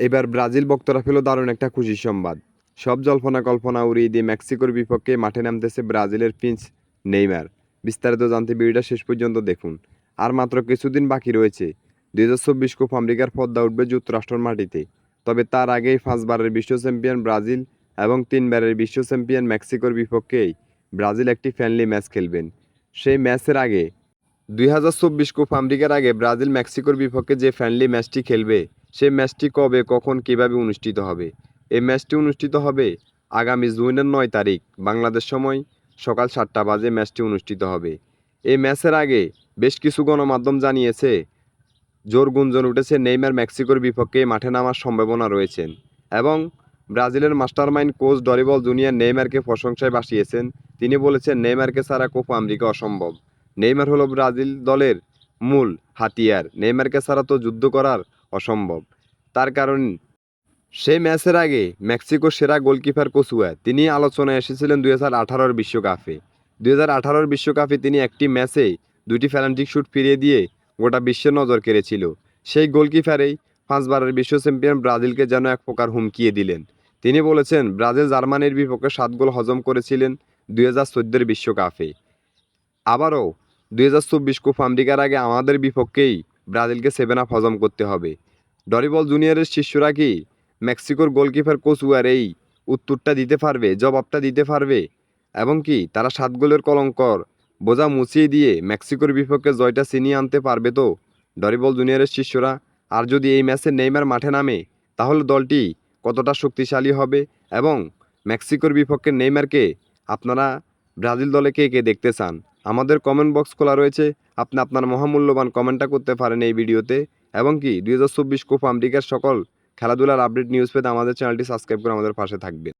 এবার ব্রাজিল ভক্তরা পেল দারুণ একটা খুশি সংবাদ। সব জল্পনা কল্পনা উড়িয়ে দিয়ে মেক্সিকোর বিপক্ষে মাঠে নামতেছে ব্রাজিলের প্রিন্স নেইমার। বিস্তারিত জানতে ভিডিওটা শেষ পর্যন্ত দেখুন। আর মাত্র কিছুদিন বাকি রয়েছে। দুই হাজার চব্বিশ কোপ আমেরিকার পদ্মা উঠবে যুক্তরাষ্ট্রের মাটিতে। তবে তার আগেই পাঁচবারের বিশ্ব চ্যাম্পিয়ন ব্রাজিল এবং তিনবারের বিশ্ব চ্যাম্পিয়ন মেক্সিকোর বিপক্ষেই ব্রাজিল একটি ফ্রেন্ডলি ম্যাচ খেলবেন। সেই ম্যাচের আগে, দুই হাজার চব্বিশ কোপ আমেরিকার আগে ব্রাজিল মেক্সিকোর বিপক্ষে যে ফ্রেন্ডলি ম্যাচটি খেলবে সেই ম্যাচটি কবে, কখন, কীভাবে অনুষ্ঠিত হবে? এই ম্যাচটি অনুষ্ঠিত হবে আগামী জুনের নয় তারিখ, বাংলাদেশ সময় সকাল সাতটা বাজে ম্যাচটি অনুষ্ঠিত হবে। এই ম্যাচের আগে বেশ কিছু গণমাধ্যম জানিয়েছে, জোর গুঞ্জন উঠেছে নেইমার মেক্সিকোর বিপক্ষে মাঠে নামার সম্ভাবনা রয়েছেন এবং ব্রাজিলের মাস্টারমাইন্ড কোচ ডরিবল জুনিয়র নেইমারকে প্রশংসায় বাসিয়েছেন তিনি বলেছেন, নেইমারকে ছাড়া কোপা আমেরিকা অসম্ভব। নেইমার হলো ব্রাজিল দলের মূল হাতিয়ার। নেইমারকে ছাড়া তো যুদ্ধ করার অসম্ভব। তার কারণ, সেই ম্যাচের আগে মেক্সিকোর সেরা গোলকিপার কোসুয়া তিনি আলোচনায় এসেছিলেন দুই হাজার আঠারোর বিশ্বকাপে। দুই হাজার আঠারোর বিশ্বকাপে তিনি একটি ম্যাচে দুটি ফ্যালেন্টিক শুট ফিরিয়ে দিয়ে গোটা বিশ্বের নজর কেড়েছিল। সেই গোলকিপারেই পাঁচবারের বিশ্ব চ্যাম্পিয়ন ব্রাজিলকে যেন এক প্রকার হুমকিয়ে দিলেন। তিনি বলেছেন, ব্রাজিল জার্মানির বিপক্ষে সাত গোল হজম করেছিলেন দুই হাজার চোদ্দোর বিশ্বকাপে। আবারও দুই হাজার চব্বিশ কোপ আমেরিকার আগে আমাদের বিপক্ষেই ব্রাজিলকে সেভেন আপ হজম করতে হবে। ডরিবল জুনিয়রের শিষ্যরা কি মেক্সিকোর গোলকিপার কোচুয়ার এই উত্তরটা দিতে পারবে, জবাবটা দিতে পারবে? এবং কি তারা সাত গোলের কলঙ্কর, বোঝা মুছিয়ে দিয়ে মেক্সিকোর বিপক্ষে জয়টা ছিনিয়ে আনতে পারবে তো? ডরিবল জুনিয়রের শিষ্যরা, আর যদি এই ম্যাচে নেইমার মাঠে নামে, তাহলে দলটি কতটা শক্তিশালী হবে? এবং মেক্সিকোর বিপক্ষে নেইমারকে আপনারা ব্রাজিল দলে কে কে দেখতে চান? আমাদের কমেন্ট বক্স খোলা রয়েছে। আপনি আপনার মহামূল্যবান কমেন্টটা করতে পারেন এই ভিডিওতে। এবং কি, দুই হাজার চব্বিশ কোপ আমেরিকার সকল খেলাধুলার আপডেট নিউজ পেতে আমাদের চ্যানেলটি সাবস্ক্রাইব করে আমাদের পাশে থাকবেন।